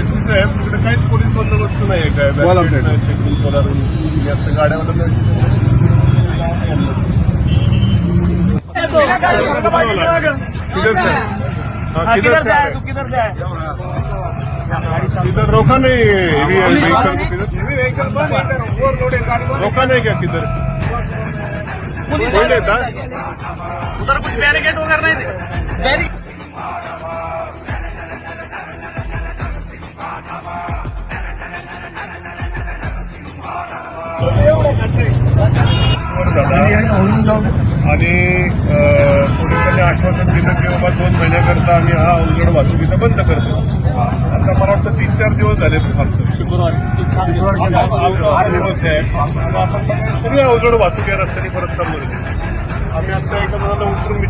S P साहेब तिकडे काहीच police बंदोबस्त नाही आहे काय बोला साहेब. चेकिंग जास्त गाड्यावाला किधर से हाँ, किधर से आ रहे? किधर रोका नहीं. व्हीकल रोका नहीं क्या किधर कोई नहीं था उधर कुछ बैरिकेड वगैरह नहीं थे आणि पोलिसांनी आश्वासन दिलं की बाबा दोन महिन्याकरता आम्ही हा अवजड वाहतुकीचा बंद करतो आता मला वाटतं तीन चार दिवस झाले फक्त शुक्रवार दिवस आहे सगळी अवजड वाहतूक या रस्त्याने परत चालू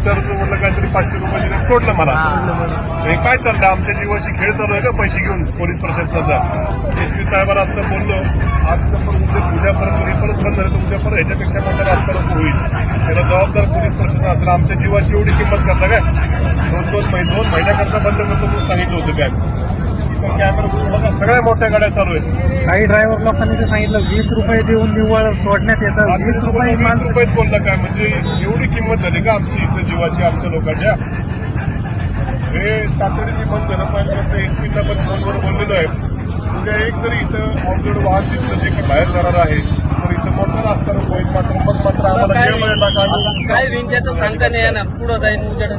विचारतो म्हटलं काहीतरी पाचशे रुपयाची रेट सोडलं मला. हे. काय चाललंय आमच्या जीवाशी खेळ चालू आहे का? पैसे घेऊन पोलीस प्रशासनाचा एस पी साहेबांना आता बोललो. आज पण उद्या उद्यापर्यंत हे परत बंद झालं तर उद्यापर्यंत ह्याच्यापेक्षा मोठा राजकारण होईल. त्याला जबाबदार पोलीस प्रशासन असेल. आमच्या जीवाची एवढी किंमत करता काय? दोन दोन महिने दोन महिन्याकरता बंद करतो म्हणून सांगितलं होतं काय इथं कॅमेरा सगळ्या मोठ्या गाड्या चालू आहेत. काही ड्रायव्हर लोकांनी ते सांगितलं वीस रुपये देऊन निव्वळ सोडण्यात येतं. वीस रुपये वीस माणसं रुपयात बोलला काय? म्हणजे एवढी किंमत झाली का आमची इथं जीवाची आमच्या लोकांच्या? हे तातडीने बंद झालं पाहिजे एसपीचा पण फोनवर बोललेलो आहे. उद्या एक जरी इथं अवजड वाहन दिसलं जे काही बाहेर जाणार आहे. तर इथं मोठं रास्ता होईल मात्र मग मात्र आम्हाला काय त्याचं सांगता नाही येणार. पुढं जाईन उजेड